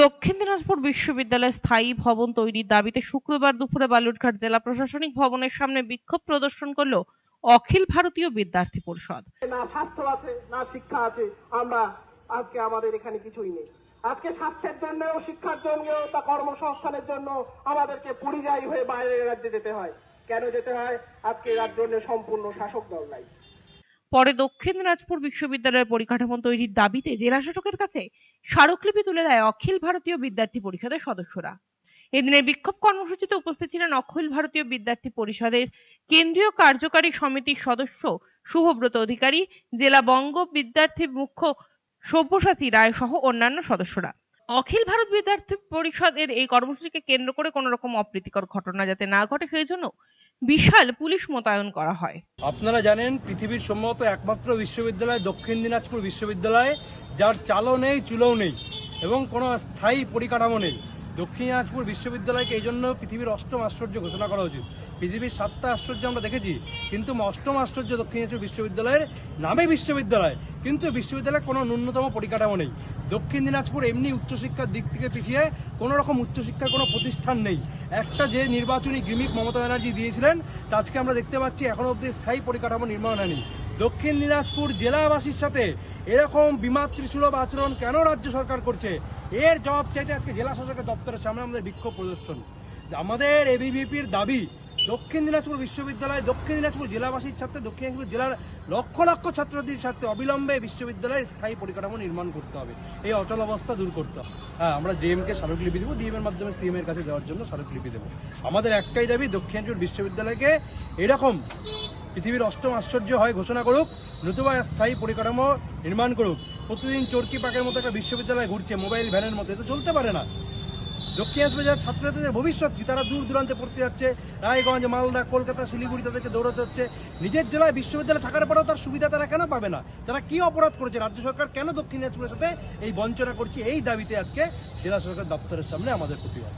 দক্ষিণ দিনাজপুর বিশ্ববিদ্যালয়ে স্থায়ী ভবন তৈরির দাবিতে শুক্রবার দুপুরে বালুরঘাট জেলা প্রশাসনিক ভবনের সামনে বিক্ষোভ প্রদর্শন করল অখিল ভারতীয় বিদ্যার্থী পরিষদ। না স্বাস্থ্য আছে, না শিক্ষা আছে, আমরা আজকে আমাদের এখানে কিছুই নেই। আজকে স্বাস্থ্যের জন্য শিক্ষার জন্য বা কর্মসংস্থানের জন্য আমাদেরকে পরিযায়ী হয়ে বাইরের রাজ্যে যেতে হয়। কেন যেতে হয়? আজকে রাজ্য নিয়ে সম্পূর্ণ শাসক দল নাই। পরে দক্ষিণ দিনাজপুর বিশ্ববিদ্যালয়ের পরিকাঠামো তৈরির দাবিতে জেলা শাসকের কাছে স্মারকলিপি তুলে দেয় অখিল ভারতীয় বিদ্যার্থী পরিষদের সদস্যরা। এদিনের বিক্ষোভ কর্মসূচিতে উপস্থিত ছিলেন অখিল ভারতীয় বিদ্যার্থী পরিষদের কেন্দ্রীয় কার্যকারী সমিতির সদস্য, শুভব্রত অধিকারী, জেলা বঙ্গ বিদ্যার্থী মুখ্য সব্যসাচী রায় সহ অন্যান্য সদস্যরা। অখিল ভারত বিদ্যার্থী পরিষদের এই কর্মসূচিকে কেন্দ্র করে কোনো রকম অপ্রীতিকর ঘটনা যাতে না ঘটে, সেই জন্য বিশাল পুলিশ মোতায়েন করা হয়। আপনারা জানেন, পৃথিবীর সম্ভবত একমাত্র বিশ্ববিদ্যালয় দক্ষিণ দিনাজপুর বিশ্ববিদ্যালয়, যার চালও নেই, চুলোও নেই, এবং কোনো স্থায়ী পরিকাঠামো নেই। দক্ষিণ দিনাজপুর বিশ্ববিদ্যালয়কে এই জন্য পৃথিবীর অষ্টম আশ্চর্য ঘোষণা করা উচিত। পৃথিবীর সাতটা আশ্চর্য আমরা দেখেছি, কিন্তু অষ্টম আশ্চর্য দক্ষিণ দিনাজপুর বিশ্ববিদ্যালয়ের নামে বিশ্ববিদ্যালয়। কিন্তু বিশ্ববিদ্যালয়ে কোনো ন্যূনতম পরিকাঠামো নেই। দক্ষিণ দিনাজপুর এমনি উচ্চশিক্ষার দিক থেকে পিছিয়ে কোনো রকম উচ্চশিক্ষার কোনো প্রতিষ্ঠান নেই। একটা যে নির্বাচনী গিমিক মমতা ব্যানার্জি দিয়েছিলেন তা আজকে আমরা দেখতে পাচ্ছি এখনও অবধি স্থায়ী পরিকাঠামো নির্মাণ হয়নি। দক্ষিণ দিনাজপুর জেলাবাসীর সাথে এরকম বিমাতৃসুলভ আচরণ কেন রাজ্য সরকার করছে? এর জবাব চাইতে আজকে জেলা শাসকের দপ্তরের সামনে আমাদের বিক্ষোভ প্রদর্শন। আমাদের এবিভিপির দাবি দক্ষিণ দিনাজপুর বিশ্ববিদ্যালয় দক্ষিণ দিনাজপুর জেলাবাসীর স্বার্থে দক্ষিণ দিনাজপুর জেলার লক্ষ লক্ষ ছাত্রদের স্বার্থে অবিলম্বে বিশ্ববিদ্যালয়ে স্থায়ী পরিকাঠামো নির্মাণ করতে হবে। এই অচল অবস্থা দূর করতে হবে। হ্যাঁ আমরা ডিএমকে স্মারকলিপি দেবো। ডিএম এর মাধ্যমে সিএম এর কাছে দেওয়ার জন্য স্মারকলিপি দেবো। আমাদের একটাই দাবি, দক্ষিণ দিনাজপুর বিশ্ববিদ্যালয়কে এরকম পৃথিবীর অষ্টম আশ্চর্য হয় ঘোষণা করুক, নতুবা স্থায়ী পরিকাঠামো নির্মাণ করুক। প্রতিদিন চরকি পাকের মতো একটা বিশ্ববিদ্যালয় ঘুরছে, মোবাইল ভ্যানের মতো। এটা চলতে পারে না। দক্ষিণ যারা ছাত্রছাত্রীদের ভবিষ্যৎ কি? তারা দূর দূরান্তে পড়তে যাচ্ছে। রায়গঞ্জ, মালদা, কলকাতা শিলিগুড়ি তাদেরকে দৌড়াতে হচ্ছে। নিজের জেলায় বিশ্ববিদ্যালয় থাকার পরেও তার সুবিধা তারা কেন পাবে না? তারা কি অপরাধ করেছে? রাজ্য সরকার কেন দক্ষিণ দিনাজপুরের সাথে এই বঞ্চনা করছে? এই দাবিতে আজকে জেলা সরকার দপ্তরের সামনে আমাদের প্রতিবাদ।